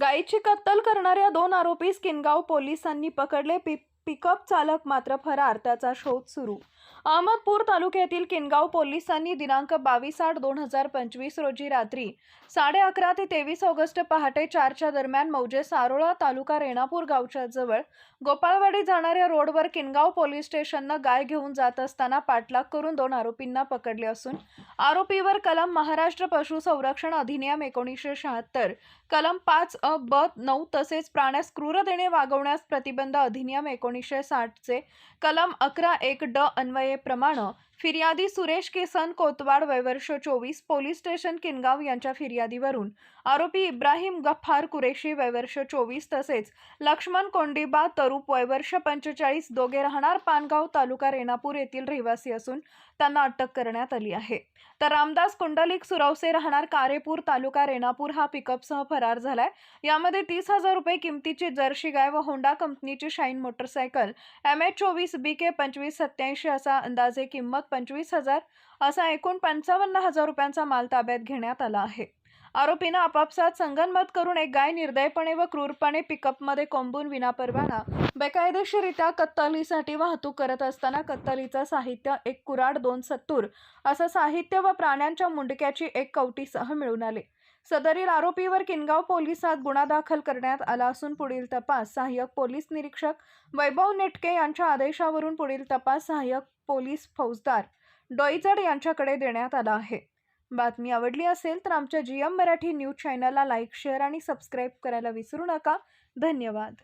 गायीची कत्तल करणाऱ्या दोन आरोपी किनगाव पोलिसांनी पकडले. पी पिकअप चालक मात्र फरार त्याचा शोध सुरू. अहमदपूर तालुक्यातील किनगाव पोलिसांनी दिनांक बावीस आठ दोन हजार पंचवीस रोजी रात्री साडे अकरा ते तेवीस ऑगस्ट पहाटे चारच्या दरम्यान मौजे सारोळा तालुका रेणापूर गावच्या जवळ गोपाळवाडी जाणाऱ्या रोडवर किनगाव पोलीस स्टेशननं गाय घेऊन जात असताना पाठलाग करून दोन आरोपींना पकडले असून आरोपीवर कलम महाराष्ट्र पशु संरक्षण अधिनियम एकोणीसशे शहात्तर कलम पाच अ ब नऊ तसेच प्राण्यास क्रूर देणे वागवण्यास प्रतिबंध अधिनियम एकोणीसशे साठचे कलम अकरा एक ड अन्वयेप्रमाणे फिर्यादी सुरेश केसन कोतवाड वयवर्ष चोवीस पोलीस स्टेशन किनगाव यांच्या फिर्यादीवरून. आरोपी इब्राहिम गफ्फार कुरेशी वयवर्ष चोवीस तसेच लक्ष्मण कोंडिबा तरुप वयवर्ष पंचेचाळीस दोघे राहणार पानगाव तालुका रेणापूर येथील रहिवासी असून त्यांना अटक करण्यात आली आहे. तर रामदास कुंडलिक सुरवसे राहणार कारेपूर तालुका रेणापूर हा पिकअपसह फरार झालाय. यामध्ये तीस हजार रुपये किमतीची जर्सी गाय व होंडा कंपनीची शाईन मोटरसायकल एम एच चोवीस बी के पंचवीस सत्याऐंशी असा अंदाजे किंमत पंचवीस हजार असा एकूण पंचावन्न हजार रुपयांचा माल ताब्यात घेण्यात आला आहे. आरोपीनं आपापसात संगनमत करून एक गाय निर्दयपणे व क्रूरपणे पिकअपमध्ये कोंबून विनापरवाना बेकायदेशीरित्या कत्तलीसाठी वाहतूक करत असताना कत्तलीचं साहित्य एक कुराड दोन सत्तूर असं साहित्य व प्राण्यांच्या मुंडक्याची एक कवटीसह मिळून आले. सदरील आरोपीवर किनगाव पोलिसात गुन्हा दाखल करण्यात आला असून पुढील तपास सहाय्यक पोलीस निरीक्षक वैभव नेटके यांच्या आदेशावरून पुढील तपास सहाय्यक पोलीस फौजदार डोईचड यांच्याकडे देण्यात आला आहे. बातमी आवडली असेल तर आमच्या जी एम मराठी न्यूज चॅनलला लाईक शेअर आणि सबस्क्राईब करायला विसरू नका. धन्यवाद.